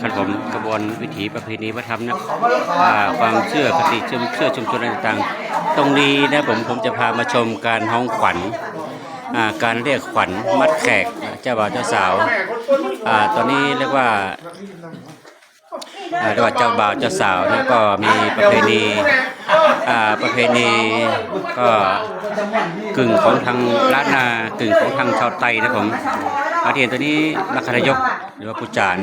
ครับผมกระบวนวิถีประเพณีวัฒนธรรมนะความเชื่อคติชุมเชื่อชุมชนต่างๆ ตรงนี้นะผมผมจะพามาชมการห้องขวัญการเรียกขวัญมัดแขกเจ้าบ่าวเจ้าสาวตอนนี้เรียกว่าเรียกว่าเจ้าบ่าวเจ้าสาวนะก็มีประเพณีประเพณีก็กึ่งของทางล้านนากึ่งของทางชาวไตนะผม อาเที่เห็นตัวนี้นักขยกหรือว่าผู้จาร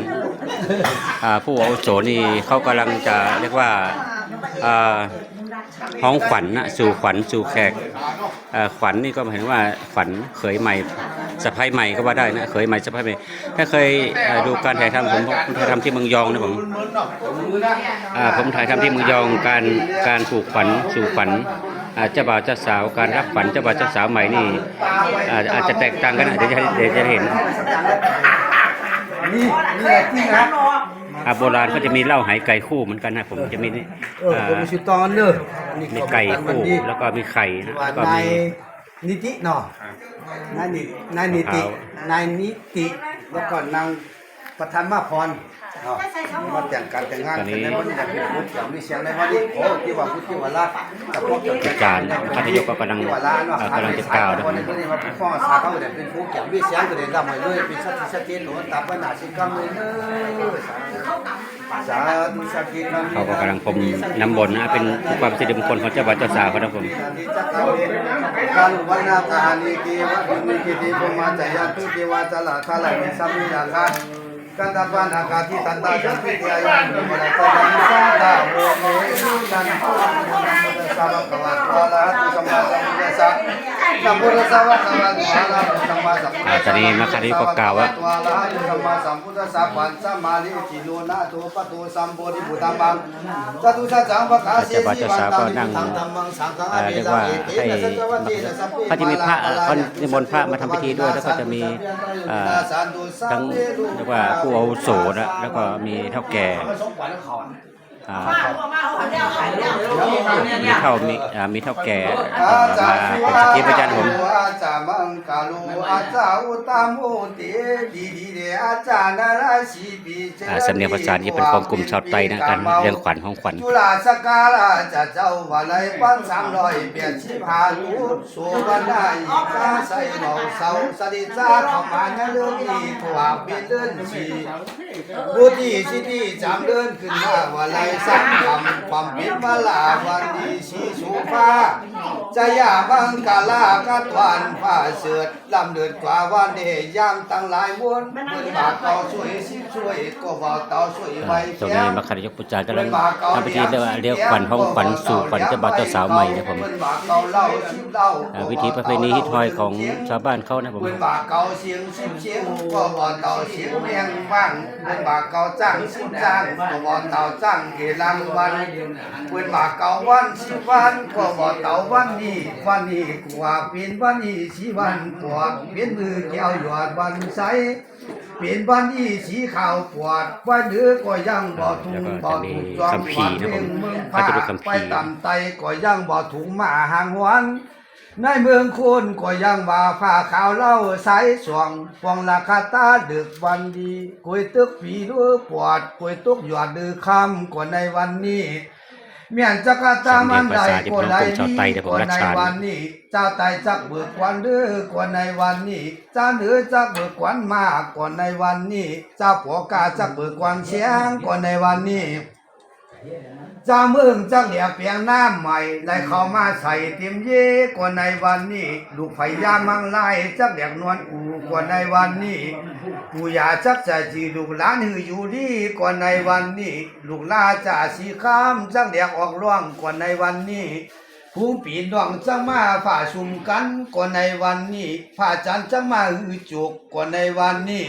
ผู้อาวุโสนี่เขากำลังจะเรียกว่าห้องขวัญนะสู่ขวัญสู่แขกขวัญนี่ก็หมายถึงว่าขวัญเขยใหม่สะพ้ายใหม่ก็ว่าได้นะเขยใหม่สะพ้ายใหม่ถ้าเคยดูการถ่ายทำผมถ่ายทำที่เมืองยองนะผมผมถ่ายทำที่เมืองยองการการผูกขวัญสู่ขวัญ เจ้าบ่าวเจ้าสาวการรับขวัญเจ้าบ่าวเจ้าสาวใหม่นี่อ่าอาจจะแตกต่างกันนะเดี๋ยวจะเดี๋ยวจะเห็นนี่นี่แหละจริงนะอ่าโบราณก็จะมีเหล้าไหไก่คู่เหมือนกันนะผมจะมีนี่เอออ่าผมชื่อตอนเนอะมีไก่คู่แล้วก็มีไข่นะว่าแล้วก็นายมีนิติเนาะนายนินายนิติครับนายนิติแล้วก็นางประธานมาพร เนาะมาแต่งการแต่งงานกันในวันนี้เป็นพูดเกี่ยวมีเสียงในวันนี้โอ้ที่ว่าพูดที่ว่าลาแต่พวกเกี่ยวกับจารย์พัทยกก็กำลังที่ว่าลาเนาะอ่ากำลังจะกล่าวนะคนนี้มาฟ้องสาเขาเนี่ยเป็นผู้เกี่ยวมีเสียงก็เลยลำไปเลยเป็นสัตว์สัตว์เจนหนูตับปัญหาสิกรรมเลยเนอะสาธุสักทีเขาก็กำลังพรมน้ำบนต์นะเป็นความสิริมงคลของเจ้าบ่าวเจ้าสาวเขานะผมการวันนาคานิกีวัดมิกิติภูมาจายันตุติวาจลาคาลามิสัมมินาคา กันตาปานาคาทิตันตาจันติยายันตุมะตะยันสาตาโมเมสุนันตุนะโมตั สสะภะคะวะโตอะระหะโตสัมมาสัมพุทธัสสะนะโมตัสสะภะคะวะโตอะระหะโตสัมมาสัมพุทธัสสะอ่าตอนนี้มาคาริก็กล่าวว่าอะระหะโตสัมมาสัมพุทธัสสะปัญจมาลิจิโนนะโตปะโตสัมโพธิพุทธังบังจตุสัจจังปะกาเสสิวันตังนิทังธัมมังสังฆังออ่าภิเรียกสัมว่ามิเตให้นะสัจจวัตตินะสัพเพเขาจะมีพระเขานิมนพระมาทำพิธีด้วยแล้วก็จะมีอ่าทั้งเรียกว่าผู้อาวุโสนะแล้วก็มีเท่าแก่อ่า มีเท่ามีอ่ามีเท่าแก่อาอ่าจามาสิเป็นวะสกิปอาจารย์ผมอาจามังกาโลอาจาอุตามโหติดีดีเดอาจานาราสีปีเจอ่าสำเนียงภาษาที่เป็นของกลุ่มชาวไตนะการเรื่องขวัญของขวัญจุฬาสกาลาจะเจ้าวันไรปันสามร้อยเปียชิพาลุสุวรรณาอีกาใส่เหมาเสาสดิจาเข้ามาในเรื่องนี้ถวาเป็นเลื่อนชีบุตรีสิที่จำเลื่อนขึ้นมาวันไรสักคำความเป็นมาลาวันดีสีสุภา จะยาบังกาลากัดวันผ้าเสือดลำเดือดกว่าวันเดยามตั้งหลายวนเปิดบาทเต่าช่วยสิช่วยก็บอกเต่าช่วยไว้ตรงเพียนี้งมาคารยกปุจจารกำลังทำพิธีเรียกว่าเรียกขวัญของขวัญสู่ขวัญเจ้าบ่าวเจ้าสาวใหม่นะผมอ่าวิถีประเพณีฮิตฮอยของชาวบ้านเขานะผมเพิ่นบากเก่าเสียงสิบเสียงก็บ่เต่าเสียงเมียงบ้างเพิ่นบากเก่าจ้างสิบจ้างก็บ่เต่าจ้างเกลังวันเพิ่นบากเก่าวันสิบวันก็บ่เต่าวันนี้วันนี้กว่าเป็นวันนี้สิวันกว่าเป็นมือแก้วหยอดวันใสเป็นวันนี้สีขาวปวดวันเดือก็ยังบ่ทุงบ่ถูกจอมหวัดเพ่งเมืองฟ้าไปต่ำไตก็ยังบ่ถุงมาหางหวันในเมืองคุณก็ยังว่าผ้าขาวเล่าใสายสวงฟองราคาตาดึกวันดีกวยตึกผีด้วยปวดกวยตุกหยอดดือคำกว่าในวันนี้ เมียนจักรตามันใดก็ไหลนี้กว่าในวันนี้เจ้าไตจักเบิกควันเด้อกว่าในวันนี้เจ้าเหนือจักเบิกควันมากกว่าในวันนี้เจ้าผัวกาจักเบิกควันเสียงกว่าในวันนี้เจ้าเมืองจักเหลียเปียงน้ำใหม่ไล่เข้ามาใส่เต็มเย่กว่าในวันนี้ลูกไฟยามังไล่จักเหลียกนวลอูกว่าในวันนี้ปู่ย่าจักจะจีลูกหลานหืออยู่ดีกว่าในวันนี้ ลูกลาจะสีข้ามจักเหลียกออกร่วงกว่าในวันนี้ผู้ปีน้องจังมาฝ่าชุมกันกว่าในวันนี้ฝ่าจันจังมาหือจุกกว่าในวันนี้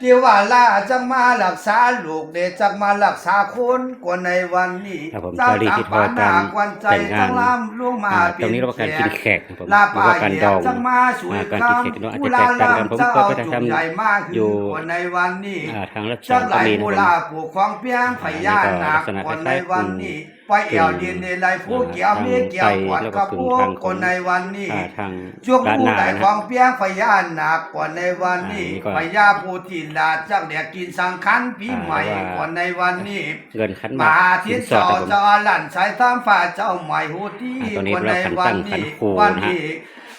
ที่ว่าลาจังมารักษาลูกเดชจังมารักษาคนกว่าในวันนี้ครับผมจารีที่ทอดการวันใจแต่งงานจังลำล่วงมาอ่าตรงนี้เราว่าการกินแขกนะผมลาหรือว่าการดองจังมาสวยอ่าการกินแขกเนาะอาจจะแตกต่างกันผมเคยไปทำใหญ่มากอยู่กว่าในวันนี้อ่าทางรัชจักางลไหลก็มีนะมูผมลาปลูกของเพียงไฟย่าหนักอันนี้ก็ลักษณะกว่าคในล้ายๆวันกลุ่มนี้ ไปเอวดินในไรผู้เกี่ยวมีเกี่ยวกวดกับพวกคนในวันนี้อ่าทางช่วงด้านผู้หน้าไหลนะขฮะองเปียงพญานาคก่อนในวันนี้อ่านี่ก็พญาผู้ที่ลาจากเดียกินสังขันปีใหม่อ่าว่าก่อนในวันนี้เงินขันหมมากหาสิทินศสอเจ้าดนะผมเจ้าหลั่นสายทามฟ้าเจ้าใหม่หูที่อ่าตอนนี้ก่อนเราในขันวัตั้นงขันนี้ครูวันนะฮะนี้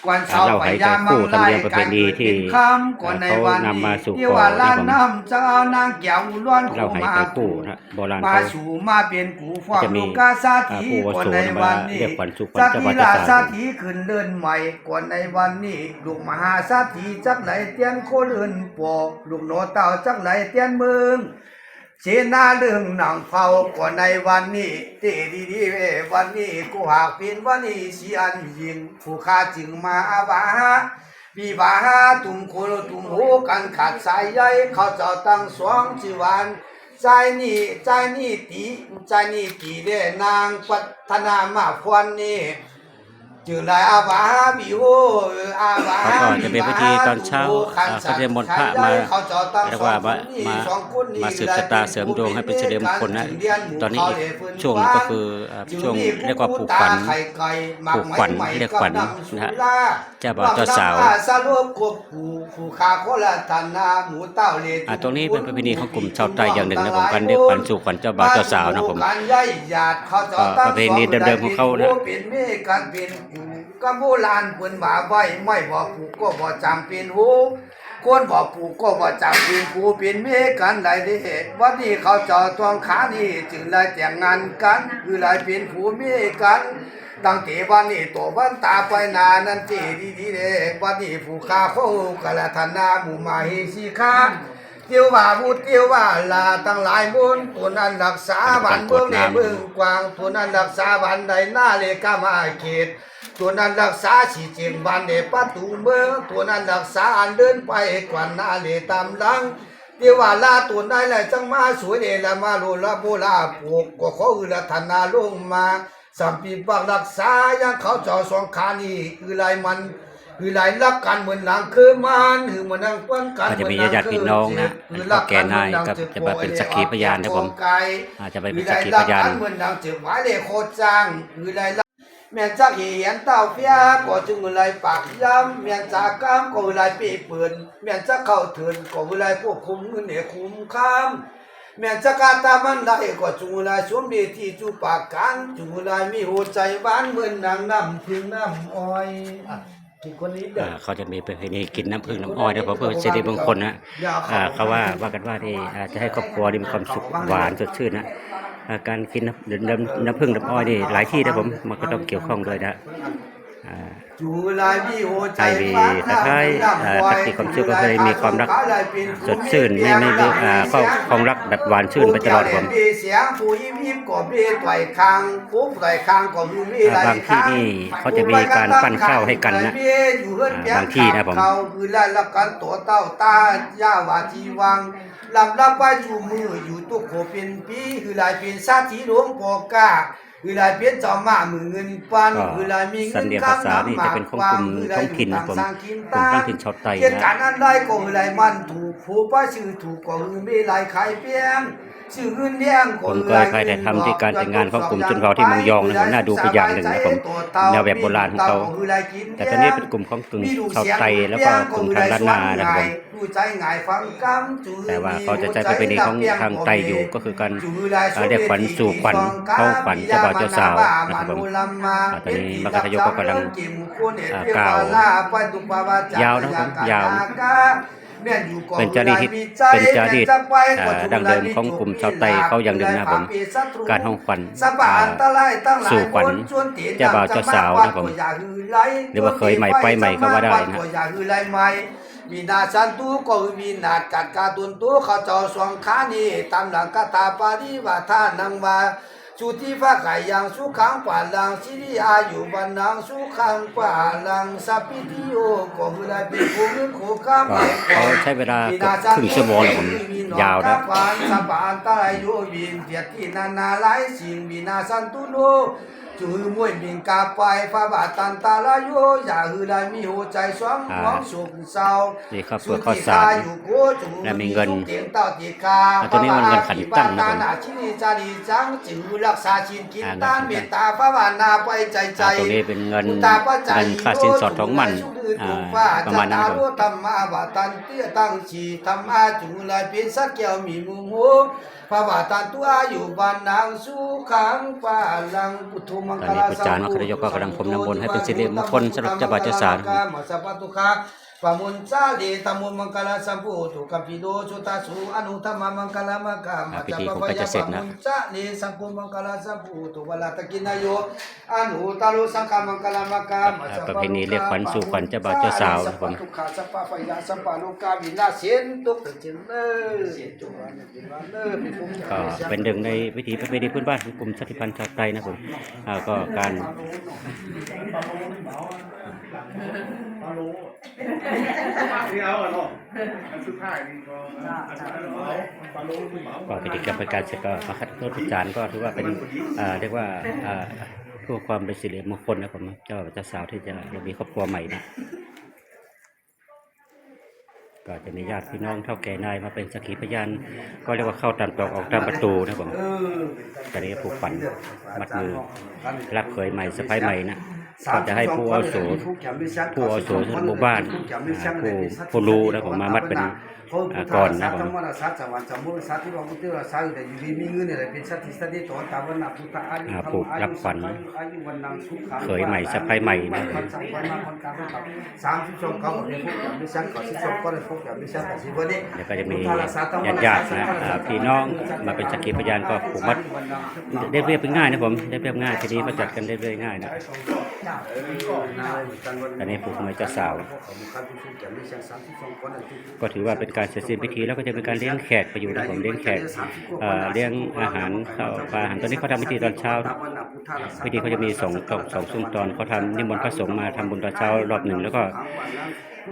วันเสาร์เราพให้ญามังขันครูไล่ธรรมเนียมประเพณีที่การเกิดเป็นคำก่อนในวันเขานี้นำมาสู่ที่ว่าก่อนล้านนะผมน้ำเจ้านางแก้วล้วนเราให้มาไปกู้นะโบราณมาเขาสู่มาเป็นกูฟอกจะมีลูกกาสาธีอ่าผู้อาวุโสก่อนในวันนี้มาเรียกขวัญสู่ขวัญสาเจ้าธีบ่าวลาเจ้าสาวสาธีขึ้นเดินใหม่ก่อนในวันนี้ลูกมหาสาธีจักไหลเตียนโคเดินปอกลูกโนเต่าจักไหลเตียนเมือง เชนาเรื่องหนังเผาก่อนในวันนี้เตดีดีเววันนี้กูหากเป็นวันนี้สิอันยิงผู้ข้าจึงมาอาบาวิวาหาตุมโคโลตุมโหกันขาดสายใยเขาเจ้าตั้งสวงจีวันใจนี่ใจนี่ตีใจนี่ตีเด้นางปัฒนามาพวนนี่ จึงได้อาบาบิโออาบาแล้วก็จะเป็นพิธีตอนเช้าอ่าเขาจะมนต์พระมาเรียกว่ามามามาสืบชะตาเสริมดวงให้เป็นสิริมคลนะตอนนี้อีกช่วงก็คือช่วงเรียกว่าผูกขวัญผูกขวัญเรียกขวัญนะฮะเจ้าบ่าวเจ้าสาวสรุปกบผู้ผู้ขาโคละธนาหมูเต้าเลอ่าตรงนี้เป็นประเพณีของกลุ่มชาวไทยอย่างหนึ่งนะผมการเรียกขวัญสู่ขวัญเจ้าบ่าวเจ้าสาวนะผมประเพณีเดิมๆของเขานะเป็นเม ก็โบราณเพิ่นมาไว้ไม่บ่ผูกก็บ่จำเป็นหูคนบ่ผูกก็บ่จำเป็นกูเป็นเมกันได้เด้วันนี้เขาเจอตวงขานี่จึงได้แต่งงานกันคือได้เป็นผู้เมกันตั้งแต่วันนี้ตัววันตาไปนานันเจดีดีเด้วันนี้ผู้ข้าเขากะละธนาหมู่มาเฮสิค้าเทียวว่าพูดเทียวว่าลาตั้งหลายบุญตัวนั้นรักษาบ้านเมืองในเมืองกว้างตัวนั้นรักษาบ้านใดหน้าเลกามาเขต ตัวนั้นรักษาสีเจียงบ้านเดประตูเมืองตัวนั้นรักษาอันเดินไปกว่าหน้าเลตามหลังเดี๋ยวว่าลาตัวได้แหละจังมาสวยเดละมาโลละโบลาปลูกก็ขออือละธนาลงมาสัมปีปักรักษายังเขาเจอสองขานี่คือลายมันคือลายรักกันเหมือนหลังคือมันคือเหมือนนางเปิ้นกันก็จะมีญาติพี่น้องนะแล้วก็แก่นายก็จะมาเป็นสักขีพยานนะผมอาจจะไปเป็นสักขีพยานเหมือนนางเจ็บไว้เลยโคตรจังคือลาย รักแม่จักเหียนเต้าเฟียก็จึงลายปากย้ำแม่จากกามก็ลายปีเปืนแม่จักเข้าเถินก็ลายพวกคุมเงินเนี่ยคุมข้ามแม่จะกาตามันได้ก็จุงลายสวมดีที่จูปากกันจุงลายมีหัวใจหวานเหมือนนางน้ำพึ่งน้ำอ้อยอะที่คนนี้เด้อ่าอเขาจะมีประเพณีกินน้ำผึ้งน้ำอ้อยนะผมเพื่อสิริมงคลนะอ่าเขาว่าว่ากันว่าที่อ่าจะให้ครอบครัวนี่มีความสุขหวานสดชื่นนะอ่า การกินน้ำน้ำน้ำผึ้งน้ำอ้อยนี่หลายที่นะผมมันก็ต้องเกี่ยวข้องด้วยนะ จูลายมีหัวใจไอ้มีตะไคร้อ่าปฏิความเชื่อก็เคยมีความรักสดชื่นไม่ไม่ไม่อ่าก็คงรักแบบหวานชื่นไปตลอดผมเสียงผู้ยิ้มยิ้มก็เบี้ยไหวคางผู้ไหวคางก็มีมีอ่าบางที่นี่เขาจะมีการปั้นข้าวให้กันนะอ่าบางที่นะผมเขาคือไล่ละกันตัวเต้าตาย่าวาจีวังลำลับไปอยู่มืออยู่ตุกโคเป็นปีคือลายเป็นซาทีหลวงปอกา คือลายเป็นเจ้ามามือเงินปันก็คือลายมีเงิสันนเดียภาษานี่จะเป็นของกลุ่มท้องถิ่นนะผมกลุ่มท้องถิ่นชาวไตเหตุนะการณ์อันใดก็คือลายมันถูกผู้ป้าชื่อถูกก็คือมีลายขายเปียง ชื่อเงินเลี้ยงผมก็เคยได้ทำที่การแต่งงานของกลุ่มชนเผ่าที่เมืองยองนะผมน่าดูไปอย่างหนึ่งนะผมแนวแบบโบราณของเขาแต่ตอนนี้เป็นกลุ่มของกลุ่มชาวไทยแล้วก็กลุ่มทางล้านนานะครับผมแต่ว่าเขาจะใช้ประเพณีของทางไตอยู่ก็คือการเรียกขวัญสู่ขวัญเข้าขวัญเจ้าบ่าวเจ้าสาวนะครับผมตอนนี้มรรทยกก็กำลังกล่าวยาวนะครับผมยาว เป็นจารีตเป็นจารีตอ่าดั้งเดิมของกลุ่มชาวไตเขาอย่างหนึ่งนะครับผม การห้องขวัญอ่าสู่ขวัญเจ้าบ่าวเจ้าสาวนะครับผม หรือว่าเคยใหม่ไปใหม่ก็ว่าได้นะมีนาสันตุก็มีนาดกัดกาตุนตุเขาเจ้าสองขานี่ตามหลังคาถาปาริวาทานังมา สุที่ฟ้าไกยังสุขังกว่าลังสิริอายุวันนังสุขังกว่าลังสัพพิติโยก็คือได้เป็นผู้มีคู่ข้ามก็เขาใช้เวลาครึ่งชั่วโมงแล้วผมยาวนะสัพพันตรายโยวินเดียที่นานาหลายสิ่งมีนาสันตุโน จูมวยมิงกาไปฟ้าบาตันตาลาโยอย่าฮือได้มีหัวใจสองมองสุขเศร้านี่ครับเพื่อข้าวสารและมีเงินเตียงเต้าตีกาอ่าตัวนี้มันเงินขันตั้งนะผมนาชินีจารีจังจือรักษาชินกินอ่าตานเงิเมนตตาพระวานาไปใจใจอ่าตรงนี้เป็นเงินเงินค่าสินสอดทองมัน อ่าประมาณนั้นครับผมธรรมะบาตันเตี้ยตั้งชีธรรมะจุลายเป็นสักแก้วมีมุงหูพระบาตันตัวอายุบานนางสุขังปาลังพุทโธมังตอนคนี้ลาพระอาจารย์มครยกก็กำลังพรมน้ำมนต์ให้เป็นสิริมงคลสำหรับเจ้าบ่าวเจ้าสาวมาสัพพตุคา ปะมุนจาเลตมุนมังคลาสัมพุตุกัมปิโดจุตาสุอนุธรรมมังคลามะกามาอ่าพิธีคงใกล้จะเสร็จนะจาเลสังคุมังคลาสัมพุตุวลาตะกินายโยอนุตารุสังฆมังคลามะกามาสัพพประเพณีเรียกขวัญสู่ขวัญเจ้าบ่าวเจ้าสาวนะผมสัพพทุกขาสัพพะพยาสัพพะโลกาวินาศเสียนตุกเจนเนอเสียนจุวันเป็นวันเนอเป็นภูมิก็เป็นหนึ่งในวิถีประเพณีพื้นบ้านของกลุ่มชาติพันธุ์ชาวไทยนะผมอ่าก็การ ที่เอาเนาะอันสุดท้ายนี่ก็อันสุดท้ายเราปลาโลคุณหมอก็พิธีกรรมการเสร็จก็มาคัดโทษพระอาจารย์ก็ถือว่าเป็นเรียกว่าอ่าเพื่อความเป็นสิริมงคลนะผมเจ้าเจ้าสาวที่จะมีครอบครัวใหม่นะก็จะมีญาติพี่น้องเท่าแก่นายมาเป็นสักขีพยานก็เรียกว่าเข้าตามตรอกออกตามประตูนะผมเออตอนนี้ผูกฝันมัดมือรับเคยใหม่สะพ้ายใหม่นะ ก็จะให้ผู้อาวุโสผู้อาวุโสในหมู่บ้านอ่าผู้ผู้รู้นะผมมามัดเป็นอ่าก่อนนะผมธรรมะสัจจวันสมุทสัจที่ว่าพุทธะสัจแต่อยู่ดีมีเงินเนี่ยเป็นสัจที่สัจที่ตอนตาวันนับพุทธะอายุอ่าผูกรับขวัญอายุวันนังสุขังเคยใหม่สะพ้ายใหม่นะสามสิบสองเขาเป็นพวกอย่างไม่ชั้นก่อนสิบสองก็เป็นพวกอย่างไม่ชั้นแต่สิบวันนี้แล้วก็จะมีญาติญาติๆนะอ่าพี่น้องมาเป็นสักขีพยานก็ผูกมัด เรียบเรียบง่ายนะผมเรียบเรียบง่ายทีนี้ก็จัดกันเรียบเรียบง่ายนะตอนนี้ผูกมือเจ้าสาว ก็ถือว่าเป็นการเสร็จสิ้นพิธีแล้วก็จะเป็นการเลี้ยงแขกไปอยู่นะผมเลี้ยงแขกเลี้ยงอาหารข้าวปลาอาหารตอนนี้เขาทำพิธีตอนเช้าพิธีเขาจะมีสองตอนสองช่วงตอนเขาทำนิมนต์พระสงฆ์มาทำบุญตอนเช้ารอบหนึ่งแล้วก็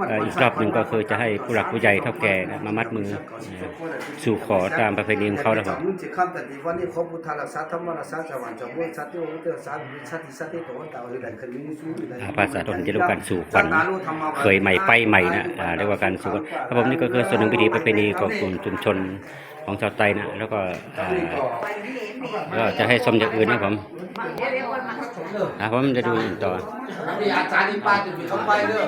อ่ออีกรอบหนึ่งก็คือจะให้ผู้หลักผู้ใหญ่เท่าแก่นะมามัดมือเอ่อสู่ขอตามประเพณีของเขานะครับมุนจิคันแต่ดีวันนี้ขอพุทธารักษาธรรมรักษาจวันจะมุ่งสัตว์ที่ว่าพุทธศาสนาสัตว์สัตว์ที่ตัวตาเหือดขึ้นมีสู้อ่าภาษาตนจะเรียกว่าการสู่ขวัญเคยใหม่ไปใหม่นะอ่าเรียกว่าการสู่ขวัญครับผมนี่ก็คือส่วนหนึ่งพิธีประเพณีของกลุ่มชุมชนของชาวไตนะแล้วก็อ่าก็จะให้ชมอย่างอื่นนะผมอ่าผมจะดูอีกต่อมีอาจารย์ที่ป้าจะมีเข้าไปเด้อ